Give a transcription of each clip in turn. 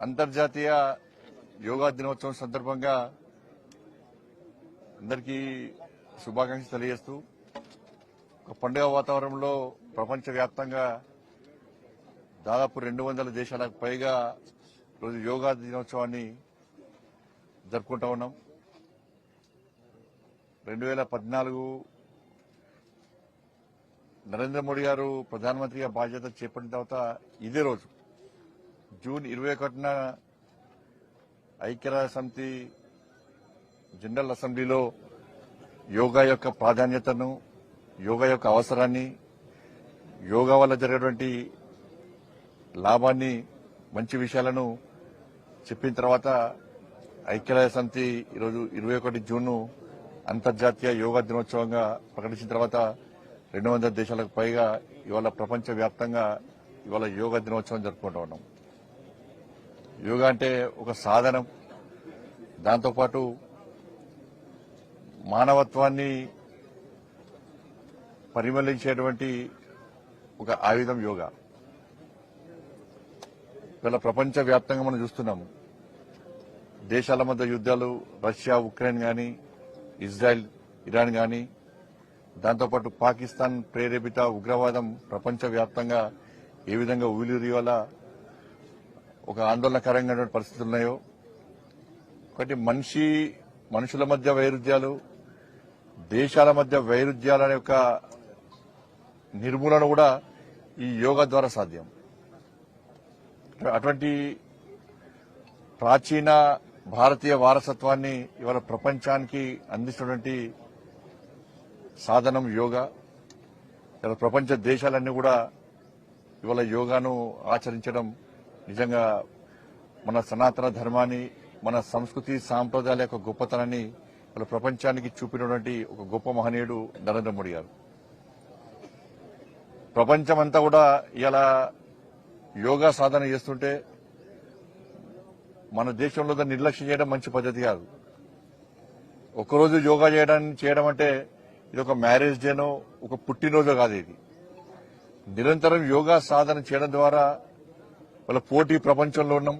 అంతర్జాతీయ యోగా దినోత్సవం సందర్భంగా అందరికీ శుభాకాంక్షలు తెలియజేస్తూ ఒక పండుగ వాతావరణంలో ప్రపంచవ్యాప్తంగా దాదాపు రెండు వందల దేశాలకు పైగా రోజు యోగా దినోత్సవాన్ని జరుపుకుంటా ఉన్నాం. రెండు వేల పద్నాలుగు నరేంద్ర మోడీ గారు ప్రధానమంత్రిగా బాధ్యత చేపట్టిన తర్వాత ఇదే రోజు జూన్ ఇరవై ఒకటిన ఐక్యరాజ్య సమితి జనరల్ అసెంబ్లీలో యోగా యొక్క ప్రాధాన్యతను యోగా యొక్క అవసరాన్ని యోగా వల్ల జరిగేటువంటి లాభాన్ని మంచి విషయాలను చెప్పిన తర్వాత ఐక్యరాజ్య సమితి ఈరోజు ఇరవై ఒకటి జూన్ అంతర్జాతీయ యోగా దినోత్సవంగా ప్రకటించిన తర్వాత రెండు వందల దేశాలకు పైగా ఇవాళ ప్రపంచవ్యాప్తంగా ఇవాళ యోగా దినోత్సవం జరుపుకుంటూ ఉన్నాం. యోగా అంటే ఒక సాధనం. దాంతోపాటు మానవత్వాన్ని పరిమళించేటువంటి ఒక ఆయుధం యోగా. ఇవాళ ప్రపంచవ్యాప్తంగా మనం చూస్తున్నాము. దేశాల మధ్య యుద్ధాలు రష్యా ఉక్రెయిన్ గాని ఇజ్రాయెల్ ఇరాన్ గాని దాంతోపాటు పాకిస్తాన్ ప్రేరేపిత ఉగ్రవాదం ప్రపంచవ్యాప్తంగా ఏ విధంగా ఊలిరియాల ఒక ఆందోళనకరంగా పరిస్థితులు ఉన్నాయో? ఒకటి మనిషి మనుషుల మధ్య వైరుధ్యాలు దేశాల మధ్య వైరుధ్యాల యొక్క నిర్మూలన కూడా ఈ యోగా ద్వారా సాధ్యం. అటువంటి ప్రాచీన భారతీయ వారసత్వాన్ని ఇవాళ ప్రపంచానికి అందిస్తున్నటువంటి సాధనం యోగా. ఇవాళ ప్రపంచ దేశాలన్నీ కూడా ఇవాళ యోగాను ఆచరించడం నిజంగా మన సనాతన ధర్మాన్ని మన సంస్కృతి సాంప్రదాయాల యొక్క గొప్పతనాన్ని వాళ్ళ ప్రపంచానికి చూపినటువంటి ఒక గొప్ప మహనీయుడు నరేంద్ర మోడీ గారు. ప్రపంచమంతా కూడా ఇలా యోగా సాధన చేస్తుంటే మన దేశంలో దాన్ని నిర్లక్ష్యం చేయడం మంచి పద్ధతి కాదు. ఒక్కరోజు యోగా చేయడం చేయడం అంటే ఇది ఒక మ్యారేజ్ డేనో ఒక పుట్టినరోజు కాదు ఇది. నిరంతరం యోగా సాధన చేయడం ద్వారా వాళ్ళ పోటీ ప్రపంచంలో ఉన్నాం.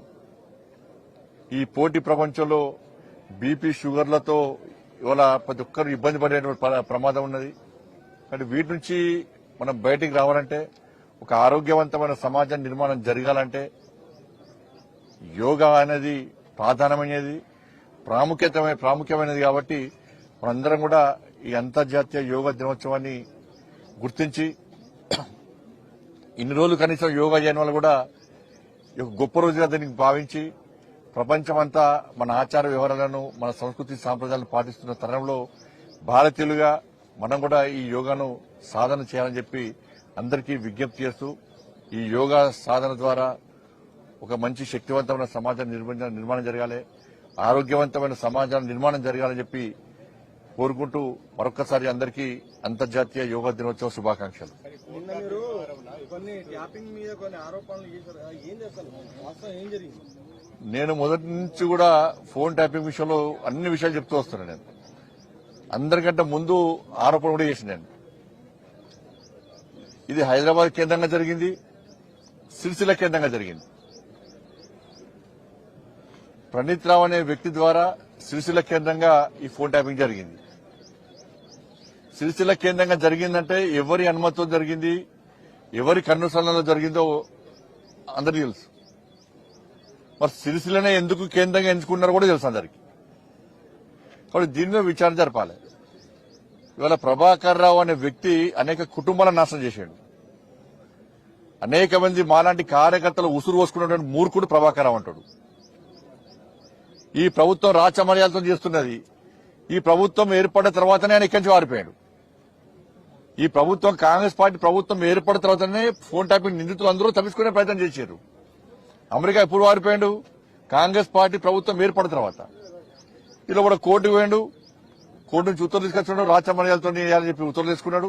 ఈ పోటీ ప్రపంచంలో బీపీ షుగర్లతో ఇవాళ ప్రతి ఒక్కరు ఇబ్బంది పడేటువంటి ప్రమాదం ఉన్నది. కానీ వీటి నుంచి మనం బయటికి రావాలంటే ఒక ఆరోగ్యవంతమైన సమాజం నిర్మాణం జరగాలంటే యోగా అనేది ప్రాధాన్యమైనది ప్రాముఖ్యత ప్రాముఖ్యమైనది కాబట్టి మనందరం కూడా ఈ అంతర్జాతీయ యోగా దినోత్సవాన్ని గుర్తించి ఇన్ని రోజులు కనీసం యోగా చేయని వాళ్ళు కూడా గొప్ప రోజుగా దీనికి భావించి ప్రపంచమంతా మన ఆచార వ్యవహారాలను మన సంస్కృతి సాంప్రదాయాలను పాటిస్తున్న తరంలో భారతీయులుగా మనం కూడా ఈ యోగాను సాధన చేయాలని చెప్పి అందరికీ విజ్ఞప్తి చేస్తూ ఈ యోగా సాధన ద్వారా ఒక మంచి శక్తివంతమైన సమాజం నిర్మించ- నిర్మాణం జరగాలి ఆరోగ్యవంతమైన సమాజం నిర్మాణం జరగాలని చెప్పి కోరుకుంటూ మరొకసారి అందరికీ అంతర్జాతీయ యోగా దినోత్సవ శుభాకాంక్షలు. నిన్న మీరు కొన్ని ట్యాపింగ్ మీద కొన్ని ఆరోపణలు చేశారు. ఏం చేస్తారు? వాస్తవం ఏం జరిగింది? నేను మొదటి నుంచి కూడా ఫోన్ ట్యాపింగ్ విషయంలో అన్ని విషయాలు చెప్తూ వస్తున్నాను నేను. అందరికంటే ముందు ఆరోపణ కూడా చేసిన నేను. ఇది హైదరాబాద్ కేంద్రంగా జరిగింది సిరిసిల్ల కేంద్రంగా జరిగింది. ప్రణీత్ రావు అనే వ్యక్తి ద్వారా సిరిసిల్ల కేంద్రంగా ఈ ఫోన్ ట్యాపింగ్ జరిగింది. సిరిసిల్ల కేంద్రంగా జరిగిందంటే ఎవరి అనుమతితో జరిగింది? ఎవరి కన్నుసరణలో జరిగిందో అందరికీ తెలుసు. మరి సిరిసిల్లనే ఎందుకు కేంద్రంగా ఎంచుకున్నారో కూడా తెలుసు అందరికి. కాబట్టి దీని మీద విచారణ జరపాలి. ఇవాళ ప్రభాకర్ రావు అనే వ్యక్తి అనేక కుటుంబాలను నాశనం చేశాడు. అనేక మంది మాలాంటి కార్యకర్తలు ఉసురు పోసుకున్నటువంటి మూర్ఖుడు ప్రభాకర్ రావు అంటాడు. ఈ ప్రభుత్వం రాచమర్యాలతో చేస్తున్నది. ఈ ప్రభుత్వం ఏర్పడిన తర్వాతనే ఆయన ఇక్కడి నుంచి వారిపోయాడు. ఈ ప్రభుత్వం కాంగ్రెస్ పార్టీ ప్రభుత్వం ఏర్పడిన తర్వాతనే ఫోన్ ట్యాపింగ్ నిందితులు అందరూ తప్పించుకునే ప్రయత్నం చేశారు. అమెరికా ఎప్పుడు వారిపోయాడు? కాంగ్రెస్ పార్టీ ప్రభుత్వం ఏర్పడిన తర్వాత. ఇలా కూడా కోర్టుకు పోయాడు. కోర్టు నుంచి ఉత్తర్వులు తీసుకొచ్చున్నాడు రాచమర్యాలతో చేయాలని చెప్పి ఉత్తర్వులు తీసుకున్నాడు.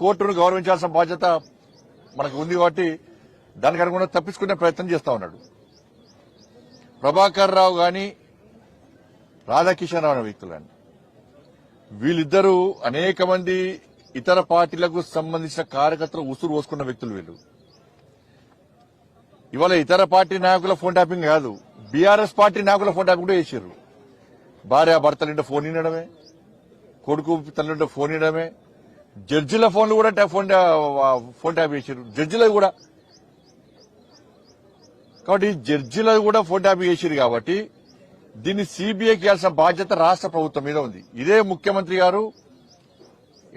కోర్టును గౌరవించాల్సిన బాధ్యత మనకు ఉంది కాబట్టి దానికి అనుగుణంగా తప్పించుకునే ప్రయత్నం చేస్తా ఉన్నాడు. ప్రభాకర్ రావు గాని రాధాకిషన్ రావు అనే వ్యక్తులు కానీ వీళ్ళిద్దరూ అనేక మంది ఇతర పార్టీలకు సంబంధించిన కార్యకర్తలు ఉసురు పోసుకున్న వ్యక్తులు వీళ్ళు. ఇవాళ ఇతర పార్టీ నాయకుల ఫోన్ ట్యాపింగ్ కాదు బీఆర్ఎస్ పార్టీ నాయకుల ఫోన్ ట్యాపింగ్ కూడా చేశారు భార్య భర్తలుంటే ఫోన్ వినడమే కొడుకు తల్లింటే ఫోన్ ఇవ్వడమే జడ్జిల ఫోన్లు కూడా ఫోన్ ఫోన్ ట్యాప్ చేశారు జడ్జిలది కూడా. కాబట్టి జడ్జిలది కూడా ఫోన్ ట్యాప్ చేశారు కాబట్టి దీన్ని సిబిఐకి ఇవ్వాల్సిన బాధ్యత రాష్ట్ర ప్రభుత్వం మీద ఉంది. ఇదే ముఖ్యమంత్రి గారు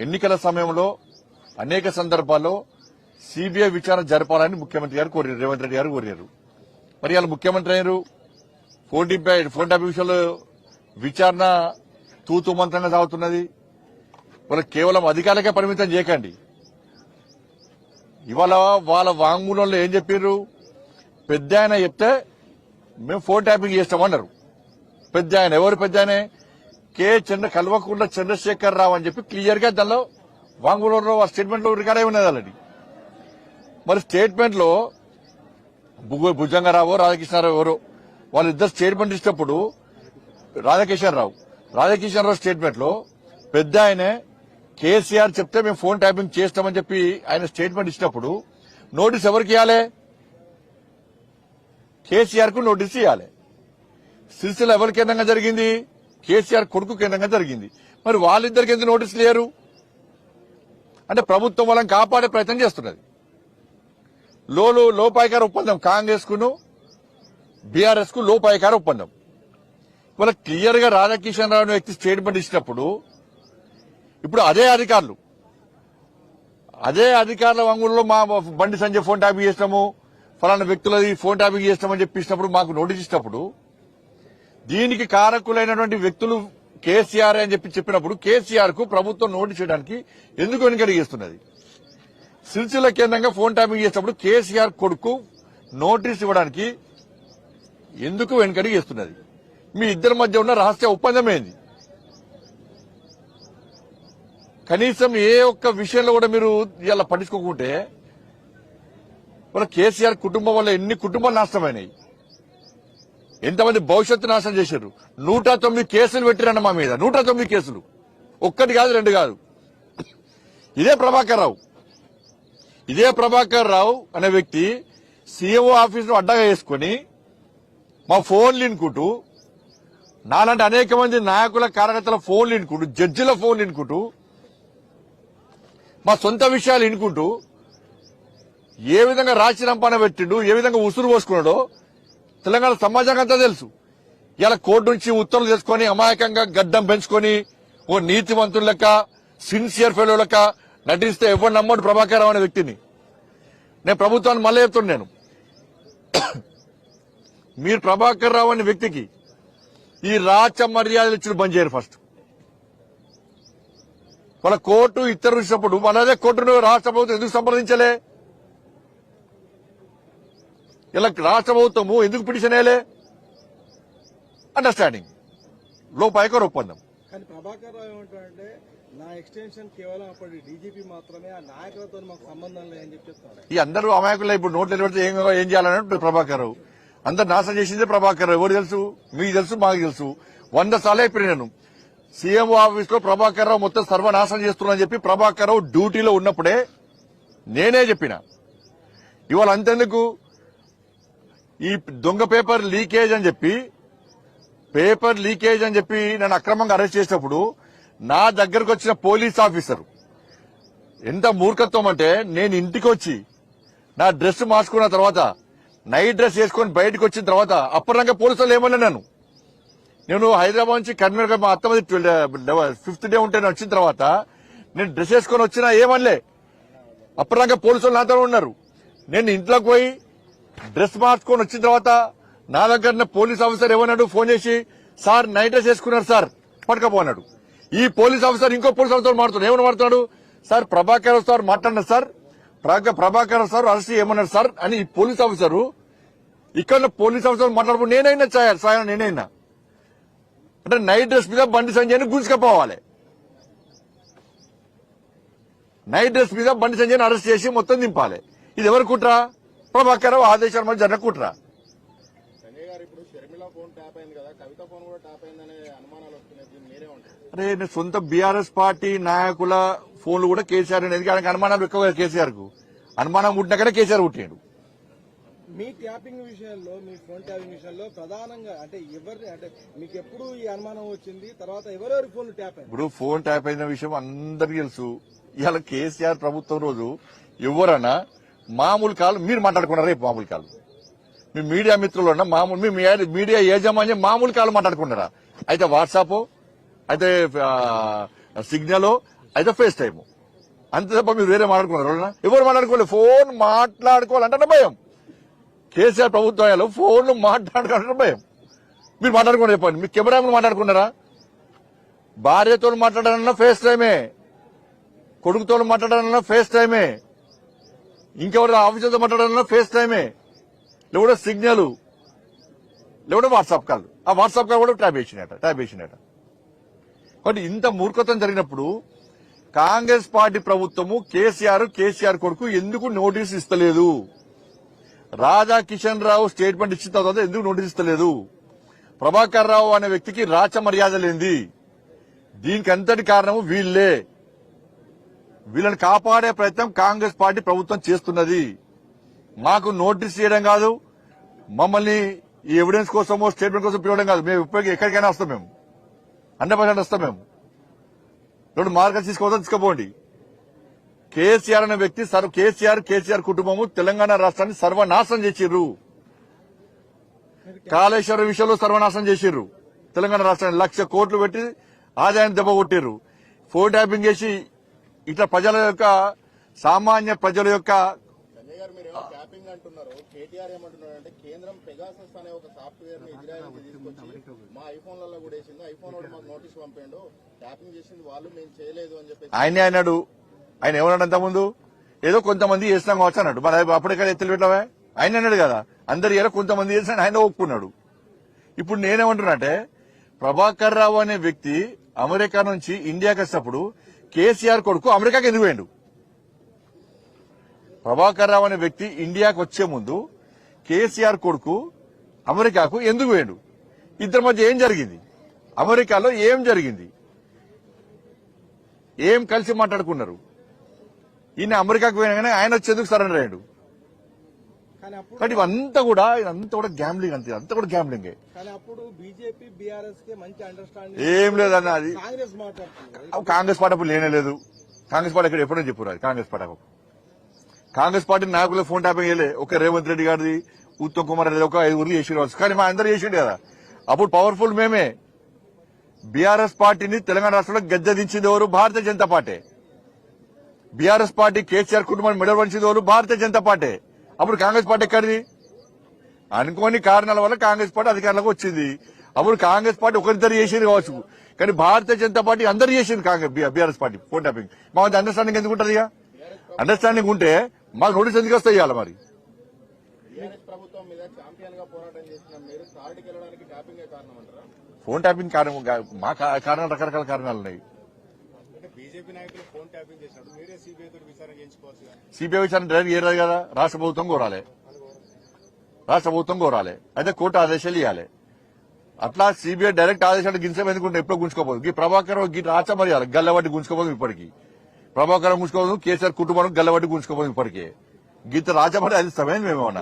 ఎన్నికల సమయంలో అనేక సందర్భాల్లో సిబిఐ విచారణ జరపాలని ముఖ్యమంత్రి గారు కోరారు రేవంత్ రెడ్డి గారు కోరారు. మరి వాళ్ళు ముఖ్యమంత్రి అయ్యారు. ఫోన్ టిప్ ఫోన్ ట్యాప్ విషయంలో విచారణ తూతు మంత్రంగా సాగుతున్నది. వాళ్ళ కేవలం అధికారులకే పరిమితం చేయకండి. ఇవాళ వాళ్ళ వాంగ్మూలంలో ఏం చెప్పారు పెద్ద ఆయన చెప్తే మేము ఫోన్ ట్యాపింగ్ చేస్తామన్నారు. పెద్ద ఆయన ఎవరు? పెద్ద కే చంద్ర కల్వకుంట్ల చంద్రశేఖర్ రావు అని చెప్పి క్లియర్గా దానిలో వాంగ్మూలంలో స్టేట్మెంట్లో రికార్డ్ అయి ఉన్నది ఆల్రెడీ. మరి స్టేట్మెంట్లో భుజ- భుజంగరావు రాధాకృష్ణారావు ఎవరు వాళ్ళిద్దరు స్టేట్మెంట్ ఇచ్చినప్పుడు రాధాకిషన్రావు రావు రావు స్టేట్మెంట్లో పెద్ద ఆయనే కేసీఆర్ చెప్తే మేము ఫోన్ ట్యాపింగ్ చేస్తామని చెప్పి ఆయన స్టేట్మెంట్ ఇచ్చినప్పుడు నోటీస్ ఎవరికి ఇవ్వాలి కేసీఆర్కు నోటీస్ ఇవ్వాలి సిరిసిల్ల ఎవరికి కేంద్రంగా జరిగింది? కేసీఆర్ కొడుకు కేంద్రంగా జరిగింది. మరి వాళ్ళిద్దరికి ఎందుకు నోటీసులు లేరు అంటే ప్రభుత్వం వాళ్ళని కాపాడే ప్రయత్నం చేస్తున్నది. లోలు లోపాయికార ఒప్పందం కాంగ్రెస్ కును బీఆర్ఎస్కు లోపాయికార ఒప్పందం. ఇవాళ క్లియర్గా రాధాకిషన్ రావు వ్యక్తి స్టేట్మెంట్ ఇచ్చినప్పుడు ఇప్పుడు అదే అధికారులు. అదే అధికారుల వంగుల్లో మా బండి సంజయ్ ఫోన్ ట్యాపింగ్ చేసినాము ఫలానా వ్యక్తులది ఫోన్ ట్యాపింగ్ చేసినామని చెప్పినప్పుడు మాకు నోటీస్ ఇచ్చినప్పుడు దీనికి కారకులైనటువంటి వ్యక్తులు కేసీఆర్ అని చెప్పి చెప్పినప్పుడు కేసీఆర్కు ప్రభుత్వం నోటీస్ చేయడానికి ఎందుకు వెనుకడిగిస్తున్నది సిరిసిల్ల కేంద్రంగా ఫోన్ ట్యాపింగ్ చేసినప్పుడు కేసీఆర్ కొడుకు నోటీస్ ఇవ్వడానికి ఎందుకు వెనుకడిగిస్తున్నది మీ ఇద్దరి మధ్య ఉన్న రహస్య ఒప్పందం ఏంది? కనీసం ఏ ఒక్క విషయంలో కూడా మీరు ఇలా పట్టించుకోకుంటే వాళ్ళ కేసీఆర్ కుటుంబం వల్ల ఎన్ని కుటుంబాలు నాశనమైనాయి? ఎంతమంది భవిష్యత్తు నాశనం చేశారు? నూట తొమ్మిది కేసులు పెట్టిరన్న మా మీద. నూట తొమ్మిది కేసులు. ఒక్కటి కాదు రెండు కాదు. ఇదే ప్రభాకర్ రావు. ఇదే ప్రభాకర్ రావు అనే వ్యక్తి సీఎంఓ ఆఫీస్ను అడ్డగా వేసుకుని మా ఫోన్లు ఇనుకుంటూ నాలాంటి అనేక మంది నాయకుల కార్యకర్తల ఫోన్లు ఇనుకుంటూ జడ్జిల ఫోన్లు ఇనుకుంటూ మా సొంత విషయాలు ఇనుకుంటూ ఏ విధంగా రాచి రంపాన పెట్టిండు ఏ విధంగా ఉసురు పోసుకున్నాడో తెలంగాణ సమాజానికి అంతా తెలుసు. ఇలా కోర్టు నుంచి ఉత్తర్వులు చేసుకొని అమాయకంగా గడ్డం పెంచుకొని ఓ నీతివంతుల లెక్క సిన్సియర్ ఫెలో లెక్క నటిస్తే ఎవరు నమ్మడు ప్రభాకర్ రావు అనే వ్యక్తిని. నేను ప్రభుత్వాన్ని మళ్ళీ చెప్తున్నాను నేను. మీరు ప్రభాకర్ రావు అనే వ్యక్తికి ఈ రాచ మర్యాదలు ఇచ్చిన బంద్ చేయరు ఫస్ట్. వాళ్ళ కోర్టు ఇతరులు ఇచ్చినప్పుడు మన అదే కోర్టును రాష్ట్ర ప్రభుత్వం ఎందుకు సంప్రదించలే? ఇలా రాష్ట్ర ప్రభుత్వము ఎందుకు పిటిషన్ వేయలే? అండర్స్టాండింగ్ లోపాయకర ఒప్పందం కానీ ప్రభాకర్ రావు ఏమంటాడంటే నా ఎక్స్టెన్షన్ కేవలం అప్పటి డీజీపీ మాత్రమే ఆ నాయకులతో మాకు సంబంధం లేదని చెప్తాడు. ఈ అందరూ అమాయకులు ఇప్పుడు నోట్లు నిలబడితే ఏం ఏం చేయాలని ప్రభాకర్ రావు. అందరు నాశనం చేసిందే ప్రభాకర్ రావు. ఎవరు తెలుసు? మీకు తెలుసు మాకు తెలుసు. వంద సార్లు అయిపోయి నేను. సీఎం ఆఫీస్లో ప్రభాకర్ రావు మొత్తం సర్వనాశనం చేస్తున్నా చెప్పి ప్రభాకర్ రావు డ్యూటీలో ఉన్నప్పుడే నేనే చెప్పిన. ఇవాళ అంతెందుకు? ఈ దొంగ పేపర్ లీకేజ్ అని చెప్పి పేపర్ లీకేజ్ అని చెప్పి నన్ను అక్రమంగా అరెస్ట్ చేసినప్పుడు నా దగ్గరకు వచ్చిన పోలీస్ ఆఫీసర్ ఎంత మూర్ఖత్వం అంటే నేను ఇంటికి వచ్చి నా డ్రెస్ మార్చుకున్న తర్వాత నైట్ డ్రెస్ వేసుకొని బయటకు వచ్చిన తర్వాత అప్పటిదాకా పోలీసులు ఏమన్నా నన్ను. నేను హైదరాబాద్ నుంచి కర్నూలు మా అత్తమది ఫిఫ్త్ డే ఉంటే వచ్చిన తర్వాత నేను డ్రెస్ వేసుకొని వచ్చినా ఏమనలే. అప్పటిదాకా పోలీసులు నాతో ఉన్నారు. నేను ఇంట్లోకి పోయి డ్రెస్ మార్చుకొని వచ్చిన తర్వాత నా దగ్గర పోలీస్ ఆఫీసర్ ఏమన్నాడు? ఫోన్ చేసి సార్ నైట్ డ్రెస్ వేసుకున్నారు సార్. పట్టుకపోన్నాడు ఈ పోలీస్ ఆఫీసర్ ఇంకో పోలీస్ ఆఫీసర్ మాట్లాడు ఏమని మాట్లాడు సార్ ప్రభాకర్ సార్ మాట్లాడిన సార్? ప్రభాకర్ సార్ అరెస్ట్ ఏమన్నారు సార్. అని ఈ పోలీస్ ఆఫీసరు ఇక్కడ పోలీస్ ఆఫీసర్ మాట్లాడప్పుడు నేనైనా సాయం సాయం నేనైనా. అంటే నైట్ డ్రెస్ మీద బండి సంజయ్ని గుంజుకపోవాలి. నైట్ డ్రెస్ మీద బండి సంజయ్ని అరెస్ట్ చేసి మొత్తం దింపాలి. ఇది ఎవరు కుట్రా? ప్రభాకర్ రావు ఆదేశాల మధ్య జరిగిన కుట్రా సంజయ్ గారు ఇప్పుడు షర్మిల ఫోన్ ట్యాప్ అయింది కదా కవిత ఫోన్ కూడా ట్యాప్ అయిందనే అనుమానాలు వస్తున్నాయి దీన్ని మీరే ఉంటారు అరే నేను సొంత బీఆర్ఎస్ పార్టీ నాయకుల ఫోన్లు కూడా కేసీఆర్ అనేది ఆయనకు అనుమానాలు ఎక్కువ కేసీఆర్కు అనుమానం పుట్టినాకనే కేసీఆర్ పుట్టాడు. మీ ట్యాపింగ్ విషయంలో మీ ఫోన్ ట్యాపింగ్ విషయంలో ప్రధానంగా అంటే ఎవరిని అంటే మీకు ఎప్పుడు ఈ అనుమానం వచ్చింది? తర్వాత ఎవరెవరి ఫోన్ ట్యాప్ అయింది ఇప్పుడు ఫోన్ ట్యాప్ అయిన విషయం అందరికీ తెలుసు. ఇవాళ కేసీఆర్ ప్రభుత్వం రోజు ఎవరన్నా మామూలు కాలు మీరు మాట్లాడుకున్నారు రేపు మామూలు కాలు. మీ మీడియా మిత్రులు ఉన్న మామూలు మీ మీడియా యాజమాన్యం మామూలు కాలు మాట్లాడుకున్నారా? అయితే వాట్సాప్ అయితే సిగ్నల్ అయితే ఫేస్ టైమ్ అంతే తప్ప మీరు వేరే మాట్లాడుకున్నారు ఎవరు మాట్లాడుకోలేదు ఫోన్ మాట్లాడుకోవాలంటే భయం. కేసీఆర్ ప్రభుత్వాలు ఫోన్లు మాట్లాడుకోవాలంటే భయం. మీరు మాట్లాడుకున్నారు చెప్పండి. మీ కెమెరా మాట్లాడుకున్నారా? భార్యతో మాట్లాడాలన్నా ఫేస్ టైమే కొడుకుతో మాట్లాడాలన్నా ఫేస్ టైమే ఇంకెవరు ఆఫీసర్తో మాట్లాడాలన్నా ఫేస్ టైమే లేకపోతే సిగ్నల్. లేకపోతే వాట్సాప్ కాల్. ఆ వాట్సాప్ కాల్ కూడా ట్యాప్ వేసినట ట్యాప్ వేసినట కాబట్టి ఇంత మూర్ఖత్వం జరిగినప్పుడు కాంగ్రెస్ పార్టీ ప్రభుత్వము కేసీఆర్ కేసీఆర్ కొడుకు ఎందుకు నోటీస్ ఇస్తలేదు? రాజా కిషన్ రావు స్టేట్మెంట్ ఇచ్చిన తర్వాత ఎందుకు నోటీస్ ఇస్తలేదు? ప్రభాకర్ రావు అనే వ్యక్తికి రాచ మర్యాద లేనిది. దీనికి అంతటి కారణము వీళ్ళే వీళ్ళని కాపాడే ప్రయత్నం కాంగ్రెస్ పార్టీ ప్రభుత్వం చేస్తున్నది. మాకు నోటీస్ చేయడం కాదు. మమ్మల్ని ఈ ఎవిడెన్స్ కోసమో స్టేట్మెంట్ కోసం పిలవడం కాదు. మేము ఇప్పటికీ ఎక్కడికైనా వస్తాం మేము. హండ్రెడ్ పర్సెంట్ వస్తాం మేము. రెండు మార్గం తీసుకోవద్దా? తీసుకోపోండి. కేసీఆర్ అనే వ్యక్తి సర్వ కేసీఆర్ కేసీఆర్ కుటుంబము తెలంగాణ రాష్ట్రాన్ని సర్వనాశనం చేసిర్రు. కాళేశ్వరం విషయంలో సర్వనాశనం చేసిర్రు. తెలంగాణ రాష్ట్రాన్ని లక్ష కోట్లు పెట్టి ఆదాయం దెబ్బ కొట్టిర్రు. ఫోన్ ట్యాపింగ్ చేసి ఇట్లా ప్రజల యొక్క సామాన్య ప్రజల యొక్క సంజయ్ గారు మీరు ఏమో ట్యాపింగ్ అంటున్నారు. కేటీఆర్ ఏమంటున్నారు అంటే కేంద్రం పెగాసస్ అనే ఒక సాఫ్ట్వేర్ని ఇజ్రాయెల్కి తీసుకొచ్చి మా ఐఫోన్లలో కూడా వేసింది ఐఫోన్ వాడు మాకు నోటీస్ పంపాడు. ట్యాపింగ్ చేసింది వాళ్ళు మేము చేయలేదు అని చెప్పేసి ఆయనే అన్నాడు. ఆయన ఏమన్నాడు అంతకుముందు ఏదో కొంతమంది చేసినాం కావచ్చు అన్నాడు. మరి అప్పటికే ఎత్తులు పెట్టావే? ఆయన అన్నాడు కదా. అందరు ఏదో కొంతమంది చేసిన ఆయన ఒప్పుకున్నాడు. ఇప్పుడు నేనేమంటున్నానంటే ప్రభాకర్ రావు అనే వ్యక్తి అమెరికా నుంచి ఇండియాకి వచ్చినప్పుడు కేసీఆర్ కొడుకు అమెరికాకి ఎందుకు ప్రభాకర్ రావు అనే వ్యక్తి ఇండియాకు వచ్చే ముందు కేసీఆర్ కొడుకు అమెరికాకు ఎందుకు పోయిండు? ఇద్దరి మధ్య ఏం జరిగింది? అమెరికాలో ఏం జరిగింది? ఏం కలిసి మాట్లాడుకున్నారు? ఈయన అమెరికాకు పోయినాగానే ఆయన వచ్చేందుకు సరెండర్ అయ్యాడు? కానీ ఇవంతా కూడా ఇదంతా కూడా గ్యాంబ్లింగ్ అంతే అంతా కూడా గ్యాంబ్లింగే కానీ అప్పుడు బీజేపీ బీఆర్ఎస్కి మంచి అండర్స్టాండింగ్ ఏం లేదన్న అది. కాంగ్రెస్ పార్టీ అప్పుడు లేనే లేదు. కాంగ్రెస్ పార్టీ ఇక్కడ ఎప్పుడో చెప్పారు కాంగ్రెస్ పార్టీ కాంగ్రెస్ పార్టీ నాయకులు ఫోన్ ట్యాపింగ్ చేయలే. ఒక రేవంత్ రెడ్డి గారిది ఉత్తమ్ కుమార్ రెడ్డి ఒక ఐదుగురు చేసి రావచ్చు కానీ మా అందరు చేసిండు కదా. అప్పుడు పవర్ఫుల్ మేమే. బీఆర్ఎస్ పార్టీని తెలంగాణ రాష్ట్రంలో గద్దెదించింది ఎవరు? Bharatiya Janata party. BRS party KCR కుటుంబాన్ని మెడవలసింది ఎవరు? భారతీయ జనతా పార్టీ. అప్పుడు కాంగ్రెస్ పార్టీ ఎక్కడిది? అనుకోని కారణాల వల్ల కాంగ్రెస్ పార్టీ అధికారంలోకి వచ్చింది. అప్పుడు కాంగ్రెస్ పార్టీ ఒకరిద్దరు చేసింది కావచ్చు. కానీ భారతీయ జనతా పార్టీ అందరు చేసింది Congress BRS party phone tapping. మా అండర్స్టాండింగ్ ఎందుకు ఉంటుంది అండర్స్టాండింగ్ ఉంటే మాకు నోటీస్ ఎందుకు వస్తాయి ఇవాళ మరి? ఫోన్ ట్యాపింగ్ కారణం మా కారణాలు రకరకాల కారణాలు ఉన్నాయి. బీజేపీ నాయకులు ఫోన్ ట్యాపింగ్ చేసినప్పుడు మీరే సిబిఐ తోటి విచారణ చేయించుకోవచ్చు విచారణ డైరెక్ట్ చేయరాదు కదా. రాష్ట్ర ప్రభుత్వం కోరాలి. రాష్ట్ర ప్రభుత్వం కోరాలి. అయితే కోర్టు ఆదేశాలు ఇవ్వాలి అట్లా సిబిఐ డైరెక్ట్ ఆదేశాలు గింజం ఎందుకుంటే ఎప్పుడో గుంజుకోపోదు ఈ ప్రభాకర్ గీ రాచ మర్యాద గల్లబట్టి గుంజుకోపోదు ఇప్పటికి. ప్రభాకర్ గుంజుకోదు కేసీఆర్ కుటుంబం గల్లబట్టి గుంజుకోపోదు ఇప్పటికే. గీత రాచబడి అది సమయం మేమేమన్నా?